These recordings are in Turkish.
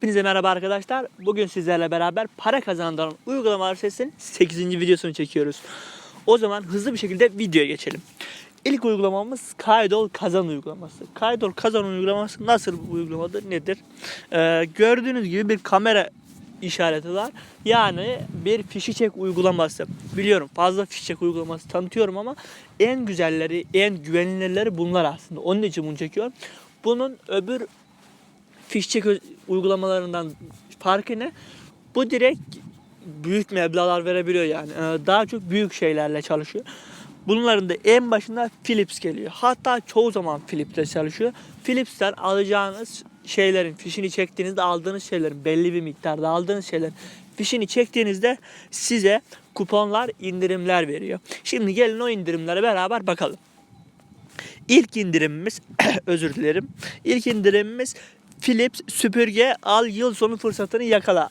Hepinize merhaba arkadaşlar. Bugün sizlerle beraber para kazandıran uygulamalar sesinin 8. videosunu çekiyoruz. O zaman hızlı bir şekilde videoya geçelim. İlk uygulamamız Kaydol Kazan uygulaması. Kaydol Kazan uygulaması nasıl bir uygulamadır, nedir? Ee, gördüğünüz gibi bir kamera işareti var. Yani bir fişi çek uygulaması. Biliyorum fazla fişi çek uygulaması tanıtıyorum ama en güzelleri, en güvenilirleri bunlar aslında. Onun için bunu çekiyorum. Bunun öbür fişçek uygulamalarından farkı ne? Bu direkt büyük meblağlar verebiliyor yani. Ee, Daha çok büyük şeylerle çalışıyor. Bunların da en başında Philips geliyor. Hatta çoğu zaman Philips'te çalışıyor. Philips'ten alacağınız şeylerin fişini çektiğinizde aldığınız şeylerin belli bir miktarda aldığınız şeylerin fişini çektiğinizde size kuponlar, indirimler veriyor. Şimdi gelin o indirimlere beraber bakalım. İlk indirimimiz özür dilerim. İlk indirimimiz Philips süpürge al yıl sonu fırsatını yakala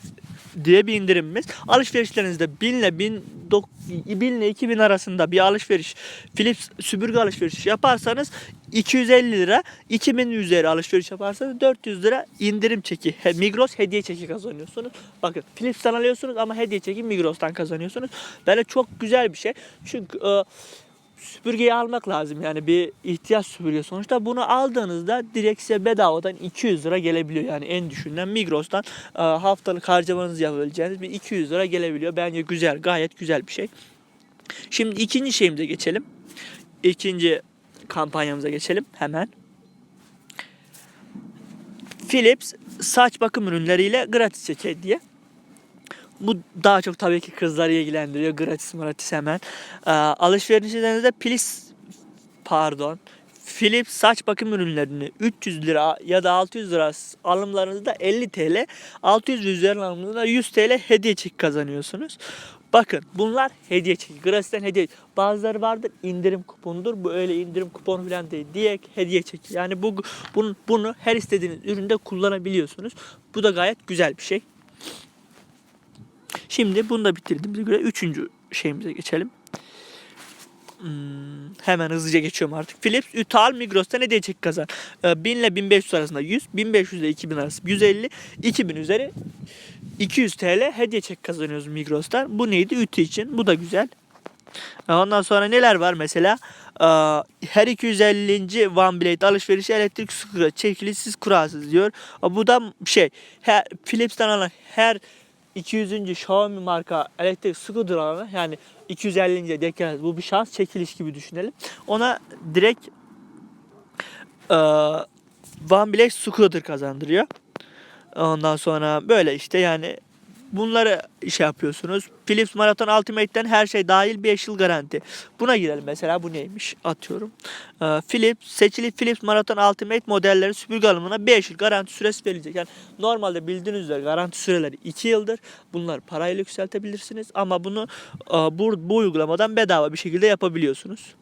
diye bir indirimimiz. Alışverişlerinizde 1000 ile 1000 dok- 1000 ile 2000 arasında bir alışveriş Philips süpürge alışverişi yaparsanız 250 lira 2000 üzeri alışveriş yaparsanız 400 lira indirim çeki Migros hediye çeki kazanıyorsunuz. Bakın Philips'ten alıyorsunuz ama hediye çeki Migros'tan kazanıyorsunuz. Böyle çok güzel bir şey. Çünkü e, süpürgeyi almak lazım yani bir ihtiyaç süpürge sonuçta bunu aldığınızda direkt size bedavadan 200 lira gelebiliyor yani en düşünden Migros'tan e, haftalık harcamanızı yapabileceğiniz bir 200 lira gelebiliyor bence güzel gayet güzel bir şey. Şimdi ikinci şeyimize geçelim. İkinci kampanyamıza geçelim hemen. Philips saç bakım ürünleriyle gratis çek hediye. Bu daha çok tabii ki kızları ilgilendiriyor. Gratis gratis hemen. Ee, alışverişlerinizde Philips pardon Philips saç bakım ürünlerini 300 lira ya da 600 lira alımlarınızda 50 TL, 600 üzerine alımlarında 100 TL hediye çeki kazanıyorsunuz. Bakın bunlar hediye çeki. Gratis'ten hediye. Bazıları vardır indirim kuponudur. Bu öyle indirim kuponu falan değil. Direkt hediye çeki. Yani bu bunu, bunu her istediğiniz üründe kullanabiliyorsunuz. Bu da gayet güzel bir şey. Şimdi bunu da bitirdiğimize göre üçüncü şeyimize geçelim. Hmm, hemen hızlıca geçiyorum artık. Philips Ütal Migros'ta ne diyecek kazan? Ee, 1000 ile 1500 arasında 100, 1500 ile 2000 arası 150, 2000 üzeri 200 TL hediye çek kazanıyoruz Migros'tan. Bu neydi? Ütü için. Bu da güzel. Ee, Ondan sonra neler var mesela? Ee, Her 250. One Blade alışverişi elektrik su çekilişsiz kurasız diyor. Ee, Bu da şey her, Philips'ten alan her 200. Xiaomi marka elektrik scooter alanı yani 250. denk gelmez. Bu bir şans çekiliş gibi düşünelim. Ona direkt e, One Blade scooter kazandırıyor. Ondan sonra böyle işte yani bunları şey yapıyorsunuz. Philips Marathon Ultimate'den her şey dahil 5 yıl garanti. Buna girelim mesela bu neymiş atıyorum. Ee, Philips seçili Philips Marathon Ultimate modelleri süpürge alımına 5 yıl garanti süresi verilecek. Yani normalde bildiğiniz üzere garanti süreleri 2 yıldır. Bunlar parayla yükseltebilirsiniz ama bunu e, bu, bu uygulamadan bedava bir şekilde yapabiliyorsunuz.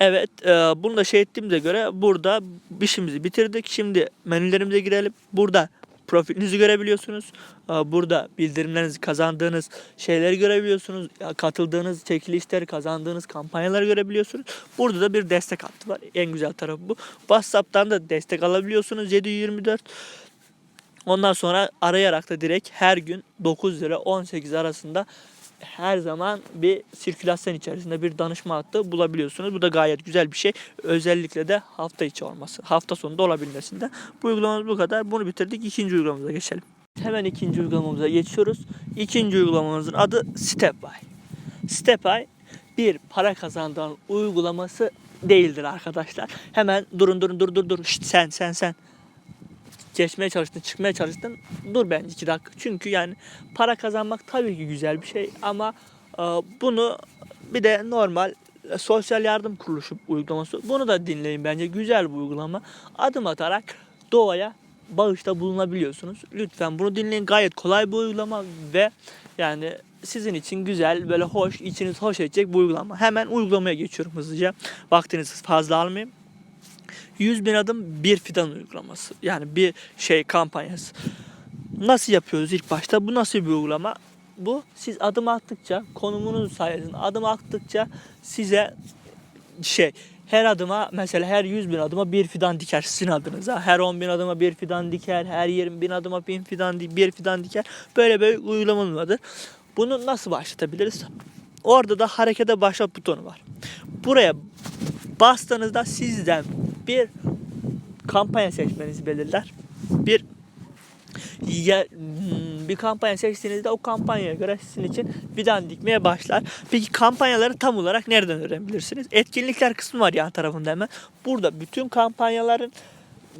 Evet, e, bunu da şey ettiğimize göre burada işimizi bitirdik. Şimdi menülerimize girelim. Burada profilinizi görebiliyorsunuz. Burada bildirimlerinizi kazandığınız şeyleri görebiliyorsunuz. Katıldığınız çekilişleri, kazandığınız kampanyaları görebiliyorsunuz. Burada da bir destek hattı var. En güzel tarafı bu. WhatsApp'tan da destek alabiliyorsunuz 724. Ondan sonra arayarak da direkt her gün 9 lira 18 arasında her zaman bir sirkülasyon içerisinde bir danışma hattı bulabiliyorsunuz. Bu da gayet güzel bir şey. Özellikle de hafta içi olması, hafta sonunda olabilmesinde. Bu uygulamamız bu kadar. Bunu bitirdik. İkinci uygulamamıza geçelim. Hemen ikinci uygulamamıza geçiyoruz. İkinci uygulamamızın adı StepBuy. StepBuy bir para kazandıran uygulaması değildir arkadaşlar. Hemen durun durun dur dur dur. Şşt, sen sen sen geçmeye çalıştın, çıkmaya çalıştın. Dur bence iki dakika. Çünkü yani para kazanmak tabii ki güzel bir şey ama e, bunu bir de normal e, sosyal yardım kuruluşu uygulaması. Bunu da dinleyin bence güzel bir uygulama. Adım atarak doğaya bağışta bulunabiliyorsunuz. Lütfen bunu dinleyin. Gayet kolay bir uygulama ve yani sizin için güzel, böyle hoş, içiniz hoş edecek bir uygulama. Hemen uygulamaya geçiyorum hızlıca. Vaktinizi fazla almayayım. 100 bin adım bir fidan uygulaması. Yani bir şey kampanyası. Nasıl yapıyoruz ilk başta? Bu nasıl bir uygulama? Bu siz adım attıkça konumunuz sayesinde adım attıkça size şey her adıma mesela her 100 bin adıma bir fidan diker sizin adınıza. Her 10 bin adıma bir fidan diker. Her 20 bin adıma bir fidan, bir fidan diker. Böyle böyle uygulamalar vardır. Bunu nasıl başlatabiliriz? Orada da harekete başlat butonu var. Buraya bastığınızda sizden bir kampanya seçmenizi belirler. Bir ya, hmm, bir kampanya seçtiğinizde o kampanyaya göre sizin için fidan dikmeye başlar. Peki kampanyaları tam olarak nereden öğrenebilirsiniz? Etkinlikler kısmı var yan tarafında hemen. Burada bütün kampanyaların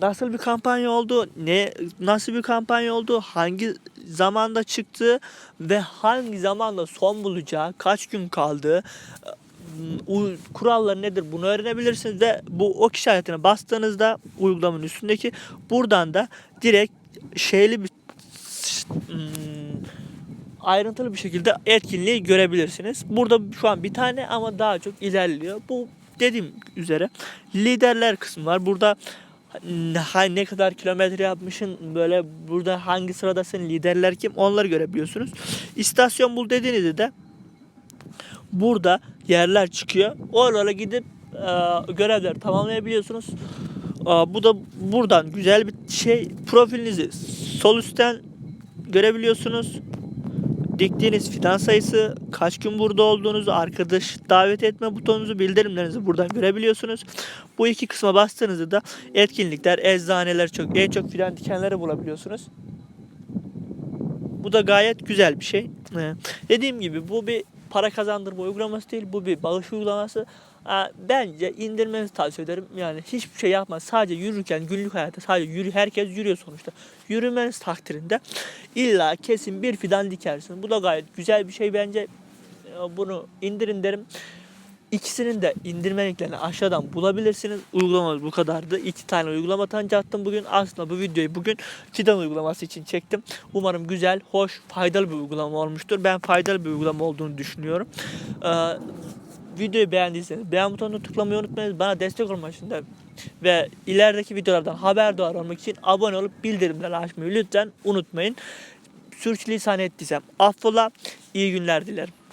nasıl bir kampanya olduğu, ne nasıl bir kampanya olduğu, hangi zamanda çıktığı ve hangi zamanda son bulacağı, kaç gün kaldığı, u- kuralları nedir bunu öğrenebilirsiniz ve bu ok işaretine bastığınızda uygulamanın üstündeki buradan da direkt şeyli bir hmm, ayrıntılı bir şekilde etkinliği görebilirsiniz. Burada şu an bir tane ama daha çok ilerliyor. Bu dediğim üzere liderler kısmı var. Burada ne kadar kilometre yapmışın böyle burada hangi sıradasın liderler kim onları görebiliyorsunuz. İstasyon bul dediğinizde de burada yerler çıkıyor. Oralara gidip e, görevleri tamamlayabiliyorsunuz. E, bu da buradan güzel bir şey. Profilinizi sol üstten görebiliyorsunuz. Diktiğiniz fidan sayısı, kaç gün burada olduğunuzu, arkadaş davet etme butonunuzu, bildirimlerinizi buradan görebiliyorsunuz. Bu iki kısma bastığınızda da etkinlikler, eczaneler çok en çok fidan dikenleri bulabiliyorsunuz. Bu da gayet güzel bir şey. Ee, dediğim gibi bu bir para kazandırma uygulaması değil. Bu bir bağış uygulaması. Bence indirmenizi tavsiye ederim. Yani hiçbir şey yapmaz. Sadece yürürken günlük hayatta sadece yürü, herkes yürüyor sonuçta. Yürümeniz takdirinde illa kesin bir fidan dikersin. Bu da gayet güzel bir şey bence. Ee, Bunu indirin derim. İkisinin de indirme linklerini aşağıdan bulabilirsiniz. Uygulamamız bu kadardı. İki tane uygulama tanıtacaktım bugün. Aslında bu videoyu bugün fidan uygulaması için çektim. Umarım güzel, hoş, faydalı bir uygulama olmuştur. Ben faydalı bir uygulama olduğunu düşünüyorum. Ee, videoyu beğendiyseniz beğen butonuna tıklamayı unutmayın. Bana destek olmak için de ve ilerideki videolardan haberdar olmak için abone olup bildirimleri açmayı lütfen unutmayın. Sürçülisan ettiysem affola. İyi günler dilerim.